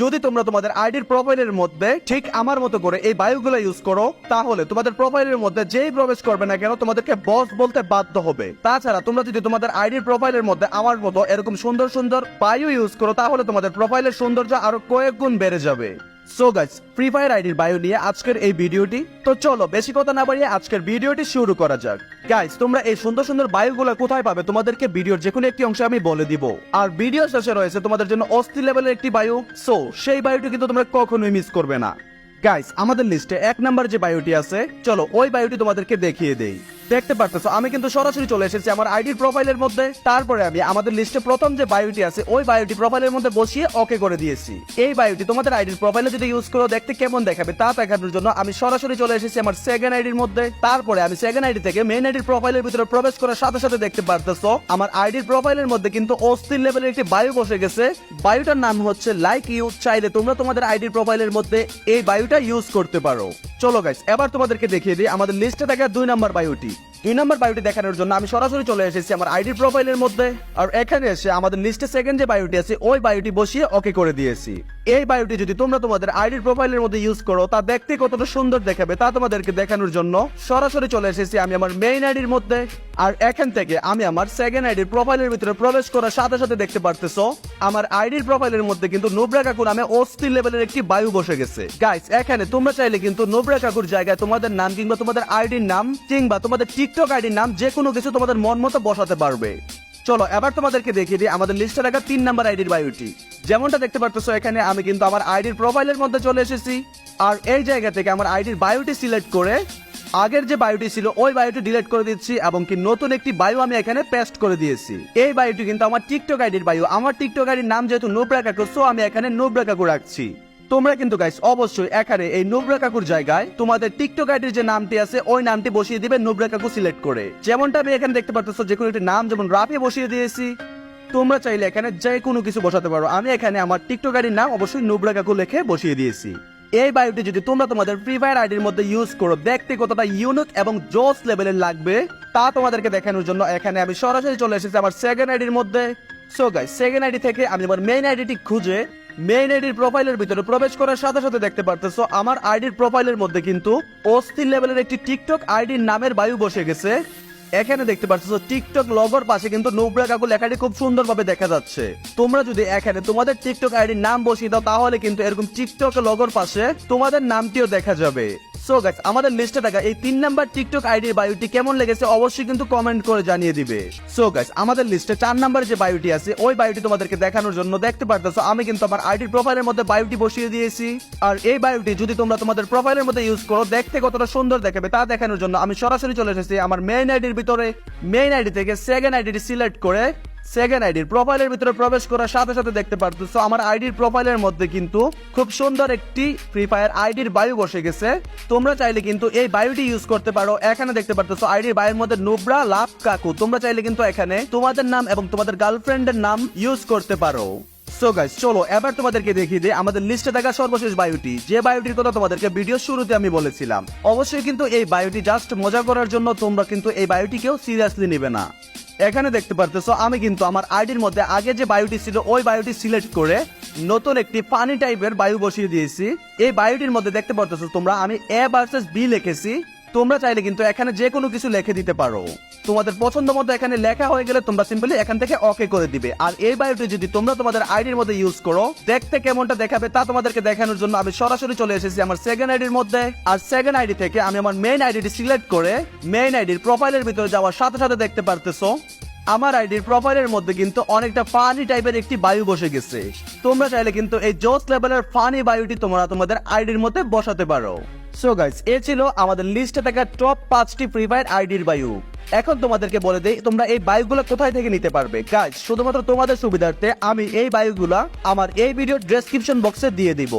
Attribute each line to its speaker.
Speaker 1: যদি তোমরা তোমাদের আইডির প্রোফাইলের মধ্যে ঠিক আমার মতো করে এই বায়ুগুলো ইউজ করো, তাহলে তোমাদের প্রোফাইলের মধ্যে যেই প্রবেশ করবে না কেন তোমাদেরকে বস বলতে বাধ্য হবে। তাছাড়া তোমরা যদি তোমাদের আইডির প্রোফাইলের মধ্যে আমার মতো এরকম সুন্দর সুন্দর বায়ু ইউজ করো, তাহলে তোমাদের প্রোফাইলের সৌন্দর্য আরও কয়েক গুণ বেড়ে যাবে। সো গাইস ফ্রি ফায়ার আইডির বায়ু নিয়ে আজকের এই ভিডিওটি, তো চলো বেশি কথা না বাড়িয়ে আজকের ভিডিওটি শুরু করা যাক। গাইস তোমরা এই সুন্দর সুন্দর বায়ুগুলো কোথায় পাবে তোমাদেরকে ভিডিওর যে কোনো একটি অংশে আমি বলে দিব। আর ভিডিও শেষে রয়েছে তোমাদের জন্য অস্থির লেভেলের একটি বায়ু সো সেই বায়ুটি কিন্তু তোমরা কখনোই মিস করবে না। গাইস আমাদের লিস্টে এক নাম্বার যে বায়ুটি আছে, চলো ওই বায়ুটি তোমাদেরকে দেখিয়ে দেই। দেখতে পারতেছো। আমি কিন্তু সরাসরি চলে এসেছি আমার আইডির প্রোফাইলের মধ্যে। তারপরে আমি আমাদের লিস্টে প্রথম যে বায়ুটি আছে, ওই বায়ুটি প্রোফাইলের মধ্যে বসিয়ে ওকে করে দিয়েছি। এই বায়ুটি তোমাদের আইডির প্রোফাইলে যদি ইউজ করো, দেখতে কেমন দেখাবে তা দেখানোর জন্য আমি সরাসরি চলে এসেছি আমার সেকেন্ড আইডির মধ্যে। তারপরে আমি সেকেন্ড আইডি থেকে মেইন আইডির প্রোফাইলের ভিতরে প্রবেশ করার সাথে সাথে দেখতে পারতেছো, আমার আইডির প্রোফাইলের মধ্যে কিন্তু অস্থির লেভেলের একটি বায়ু বসে গেছে। বায়ুটার নাম হচ্ছে লাইক ইউ চাইলে তোমরা তোমাদের আইডির প্রোফাইলের মধ্যে এই বায়ুটা ইউজ করতে পারো। চলো গাইস এবার তোমাদেরকে দেখিয়ে দিই আমাদের লিস্টে থাকা দুই নাম্বার বায়ুটি দুই নম্বর বায়োটি দেখানোর জন্য আমি সরাসরি চলে এসেছি আমার আইডি প্রোফাইলের মধ্যে। আর এখানে এসে আমাদের লিস্টে সেকেন্ড যে বায়োটি আছে, ওই বায়োটি বসিয়ে ওকে করে দিয়েছি। এই বায়ুটি যদি তোমরা তোমাদের আইডির প্রোফাইলের মধ্যে ইউজ করো, তা দেখতে কতটা সুন্দর দেখাবে তা তোমাদেরকে দেখানোর জন্য সরাসরি চলে এসেছি আমি আমার মেইন আইডির মধ্যে। আর এখান থেকে আমি আমার সেকেন্ড আইডির প্রোফাইলের ভিতরে প্রবেশ করার সাথে সাথে দেখতে পারতেছো, আমার আইডির প্রোফাইলের মধ্যে কিন্তু নুবরা কাকু নামে অস্থির লেভেলের একটি বায়ু বসে গেছে। গাইস এখানে তোমরা চাইলে কিন্তু নুবরা কাকুর জায়গায় তোমাদের নাম কিংবা তোমাদের আইডির নাম কিংবা তোমাদের টিকটক আইডির নাম যে কোনো কিছু তোমাদের মন মতো বসাতে পারবে। চলো, এবার তোমাদেরকে দেখিয়ে দিই আমাদের লিস্টে রাখা তিন নাম্বার আইডির বায়ুটি যেমনটা দেখতে পারতেছো এখানে আমি কিন্তু আমার আইডির প্রোফাইলের মধ্যে চলে এসেছি। আর এই জায়গা থেকে আমার আইডির বায়ুটি সিলেক্ট করে আগের যে বায়ুটি ছিল, ওই বায়ুটি ডিলিট করে দিচ্ছি এবং কি নতুন একটি বায়ু আমি এখানে পেস্ট করে দিয়েছি। এই বায়ুটি কিন্তু আমার টিকটক আইডির বায়ু আমার টিকটক আইডির নাম যেহেতু নোবরা কাকু সো আমি এখানে নোবরা কাকু রাখছি। তোমরা কিন্তু গাইস অবশ্যই এখানে এই নুবরা কাকুর জায়গায় তোমাদের টিকটক আইডির যে নামটি আছে, ওই নামটি বসিয়ে দিবে নুবরা কাকু সিলেক্ট করে। যেমনটা আমি এখানে দেখতে পারতেছো, যে কোনো একটি নাম যেমন রাফি বসিয়ে দিয়েছি, তোমরা চাইলে এখানে যে কোনো কিছু বসাতে পারো। আমি এখানে আমার টিকটক আইডির নাম অবশ্যই নুবরা কাকু লিখে বসিয়ে দিয়েছি। এই বায়ুটি যদি তোমরা তোমাদের ফ্রি ফায়ার আইডির মধ্যে ইউজ করো, দেখতে কতটা ইউনিক এবং জোস লেভেলের লাগবে, তা তোমাদেরকে দেখানোর জন্য এখানে আমি সরাসরি চলে এসেছি আমার সেকেন্ড আইডির মধ্যে। সো গাইস সেকেন্ড আইডি থেকে আমি আমার মেইন আইডিটি খুঁজে মেইন আইডির প্রোফাইলের ভিতরে প্রবেশ করার সাথে সাথে দেখতে পারতেছো, আমার আইডির প্রোফাইলের মধ্যে কিন্তু অস্থির লেভেলের একটি টিকটক আইডির নামের বায়ু বসে গেছে। এখানে দেখতে পাচ্ছ টিকটক লগর পাশে কিন্তু নোবরা কাকু লেখাটি খুব সুন্দরভাবে দেখা যাচ্ছে। তোমরা যদি এখানে তোমাদের টিকটক আইডির নাম বসিয়ে দাও, তাহলে কিন্তু এরকম টিকটক লগর পাশে তোমাদের নামটিও দেখা যাবে। সো গাইস আমাদের লিস্টে থাকা এই তিন নাম্বার টিকটক আইডির বায়ুটি কেমন লেগেছে অবশ্যই কিন্তু কমেন্ট করে জানিয়ে দিবে। সো গাইস আমাদের লিস্টে চার নাম্বার যে বায়ুটি আছে, ওই বায়ুটি তোমাদেরকে দেখানোর জন্য দেখতে পারতেছো, আমি কিন্তু আমার আইডির প্রোফাইলের মধ্যে বায়ুটি বসিয়ে দিয়েছি। আর এই বায়ুটি যদি তোমরা তোমাদের প্রোফাইলের মধ্যে ইউজ করো, দেখতে কতটা সুন্দর দেখাবে তা দেখানোর জন্য আমি সরাসরি চলে এসেছি আমার মেইন আইডির ভিতরে। মেইন আইডি থেকে সেকেন্ড আইডিটি সিলেক্ট করে সেকেন্ড আইডির প্রোফাইলের ভিতরে প্রবেশ করার সাথে সাথে দেখতে পারতেছো, আমার আইডির প্রোফাইলের মধ্যে কিন্তু খুব সুন্দর একটি ফ্রি ফায়ার আইডির বায়ু বসে গেছে। তোমরা চাইলে কিন্তু এই বায়ুটি ইউজ করতে পারো। এখানে দেখতে পারতেছো আইডির বায়ুর মধ্যে নুবরা লাভ কাকু। তোমরা চাইলে কিন্তু এখানে তোমাদের নাম এবং তোমাদের গার্লফ্রেন্ডের নাম ইউজ করতে পারো। সো গাইস চলো, এবার তোমাদেরকে দেখিয়ে দিই আমাদের লিস্টে থাকা সর্বশেষ বায়ুটি। যে বায়ুটির কথা তোমাদেরকে ভিডিও শুরুতে আমি বলেছিলাম, অবশ্যই কিন্তু এই বায়ুটি জাস্ট মজা করার জন্য তোমরা কিন্তু এই বায়ুটিকেও সিরিয়াসলি নেবে না। এখানে দেখতে পারতেছো, আমি কিন্তু আমার আইডির মধ্যে আগে যে বায়ুটি ছিল, ওই বায়ুটি সিলেক্ট করে নতুন একটি পানি টাইপের বায়ু বসিয়ে দিয়েছি। এই বায়ুটির মধ্যে দেখতে পারতেছো তোমরা, আমি এ ভার্সেস বি লিখেছি। তোমরা চাইলে কিন্তু এখানে যে কোনো কিছু লিখে দিতে পারো। তোমাদের পছন্দ মতো এখানে লেখা হয়ে গেলে তোমরা সিম্পলি এখান থেকে ওকে করে দিবে। আর এই বায়োটি যদি তোমরা তোমাদের আইডির মধ্যে ইউজ করো, দেখতে কেমনটা দেখাবে তা তোমাদেরকে দেখানোর জন্য আমি সরাসরি চলে এসেছি আমার সেকেন্ড আইডির মধ্যে। আর সেকেন্ড আইডি থেকে আমি আমার মেইন আইডিটি সিলেক্ট করে মেইন আইডির প্রোফাইলের ভিতরে যাওয়ার সাথে সাথে দেখতে পারতেছো, আমার আইডির প্রোফাইলের মধ্যে কিন্তু অনেকটা ফানি টাইপের একটি বায়ু বসে গেছে। তোমরা চাইলে কিন্তু এই জোস লেভেলের ফানি বায়ুটি তোমরা তোমাদের আইডির মধ্যে বসাতে পারো। সো গাইস এ ছিল আমাদের লিস্টে থাকা টপ পাঁচটি ফ্রি ফায়ার আইডির বায়ু। এখন তোমাদেরকে বলে দেই, তোমরা এই বায়ুগুলো কোথায় থেকে নিতে পারবে? গাইস শুধুমাত্র তোমাদের সুবিধার্থে আমি এই বায়ুগুলা আমার এই ভিডিও ডেসক্রিপশন বক্সে দিয়ে দিব।